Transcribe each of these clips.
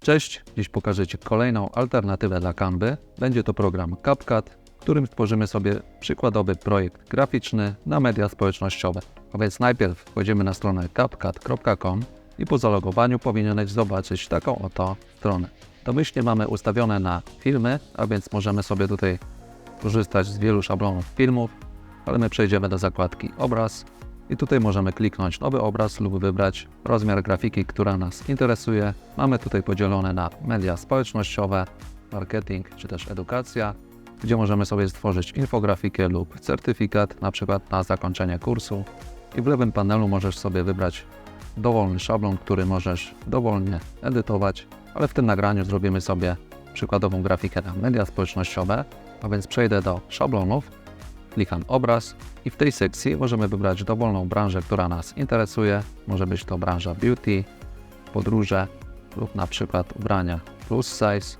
Cześć, dziś pokażę Ci kolejną alternatywę dla Canvy. Będzie to program CapCut, w którym stworzymy sobie przykładowy projekt graficzny na media społecznościowe. A więc najpierw wchodzimy na stronę capcut.com i po zalogowaniu powinieneś zobaczyć taką oto stronę. Domyślnie mamy ustawione na filmy, a więc możemy sobie tutaj korzystać z wielu szablonów filmów, ale my przejdziemy do zakładki obraz i tutaj możemy kliknąć nowy obraz lub wybrać rozmiar grafiki, która nas interesuje. Mamy tutaj podzielone na media społecznościowe, marketing czy też edukacja, gdzie możemy sobie stworzyć infografikę lub certyfikat, na przykład na zakończenie kursu. I w lewym panelu możesz sobie wybrać dowolny szablon, który możesz dowolnie edytować, ale w tym nagraniu zrobimy sobie przykładową grafikę na media społecznościowe, a więc przejdę do szablonów, klikam obraz i w tej sekcji możemy wybrać dowolną branżę, która nas interesuje. Może być to branża beauty, podróże lub na przykład ubrania plus size.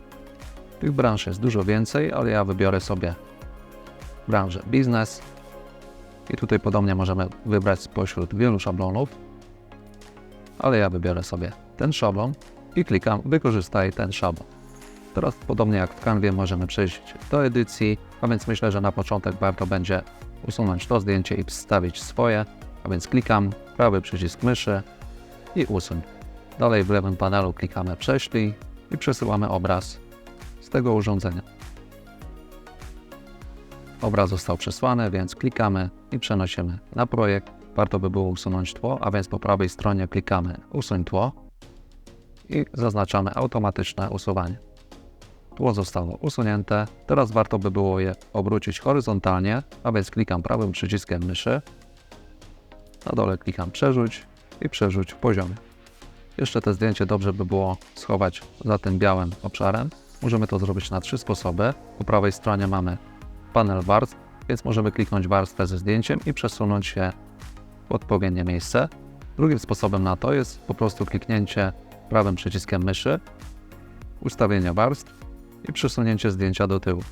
Tych branż jest dużo więcej, ale ja wybiorę sobie branżę biznes. I tutaj podobnie możemy wybrać spośród wielu szablonów, ale ja wybiorę sobie ten szablon i klikam wykorzystaj ten szablon. Teraz podobnie jak w Canwie możemy przejść do edycji, a więc myślę, że na początek warto będzie usunąć to zdjęcie i wstawić swoje, a więc klikam prawy przycisk myszy i usuń. Dalej w lewym panelu klikamy prześlij i przesyłamy obraz z tego urządzenia. Obraz został przesłany, więc klikamy i przenosimy na projekt. Warto by było usunąć tło, a więc po prawej stronie klikamy usuń tło i zaznaczamy automatyczne usuwanie. Tło zostało usunięte. Teraz warto by było je obrócić horyzontalnie, a więc klikam prawym przyciskiem myszy. Na dole klikam przerzuć i przerzuć poziomie. Jeszcze to zdjęcie dobrze by było schować za tym białym obszarem. Możemy to zrobić na trzy sposoby. Po prawej stronie mamy panel warstw, więc możemy kliknąć warstwę ze zdjęciem i przesunąć się w odpowiednie miejsce. Drugim sposobem na to jest po prostu kliknięcie prawym przyciskiem myszy, ustawienie warstw i przesunięcie zdjęcia do tyłu.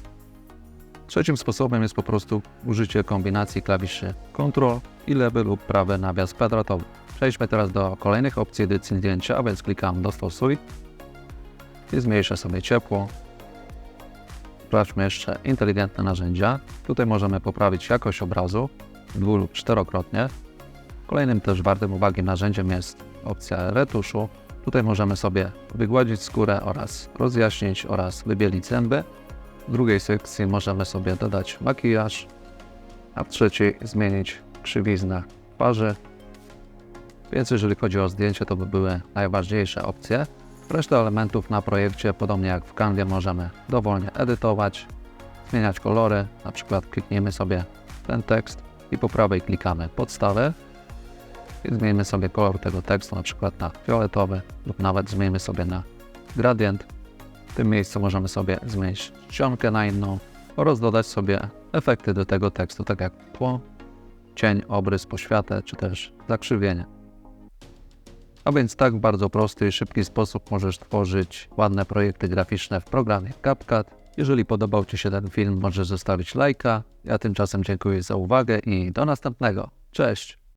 Trzecim sposobem jest po prostu użycie kombinacji klawiszy Ctrl i lewy lub prawy nawias kwadratowy. Przejdźmy teraz do kolejnych opcji edycji zdjęcia, a więc klikam dostosuj i zmniejszę sobie ciepło. Sprawdźmy jeszcze inteligentne narzędzia. Tutaj możemy poprawić jakość obrazu dwu lub czterokrotnie. Kolejnym też wartym uwagi narzędziem jest opcja retuszu, Tutaj możemy sobie wygładzić skórę oraz rozjaśnić oraz wybielić zęby. W drugiej sekcji możemy sobie dodać makijaż, a w trzeciej zmienić krzywiznę twarzy. Więc jeżeli chodzi o zdjęcie, to by były najważniejsze opcje. Resztę elementów na projekcie, podobnie jak w Canwie, możemy dowolnie edytować, zmieniać kolory. Na przykład klikniemy sobie ten tekst i po prawej klikamy podstawę i zmieńmy sobie kolor tego tekstu na przykład na fioletowy lub nawet zmieńmy sobie na gradient. W tym miejscu możemy sobie zmienić czcionkę na inną oraz dodać sobie efekty do tego tekstu, tak jak tło, cień, obrys, poświatę czy też zakrzywienie. A więc tak w bardzo prosty i szybki sposób możesz tworzyć ładne projekty graficzne w programie CapCut. Jeżeli podobał Ci się ten film, możesz zostawić lajka. Ja tymczasem dziękuję za uwagę i do następnego. Cześć!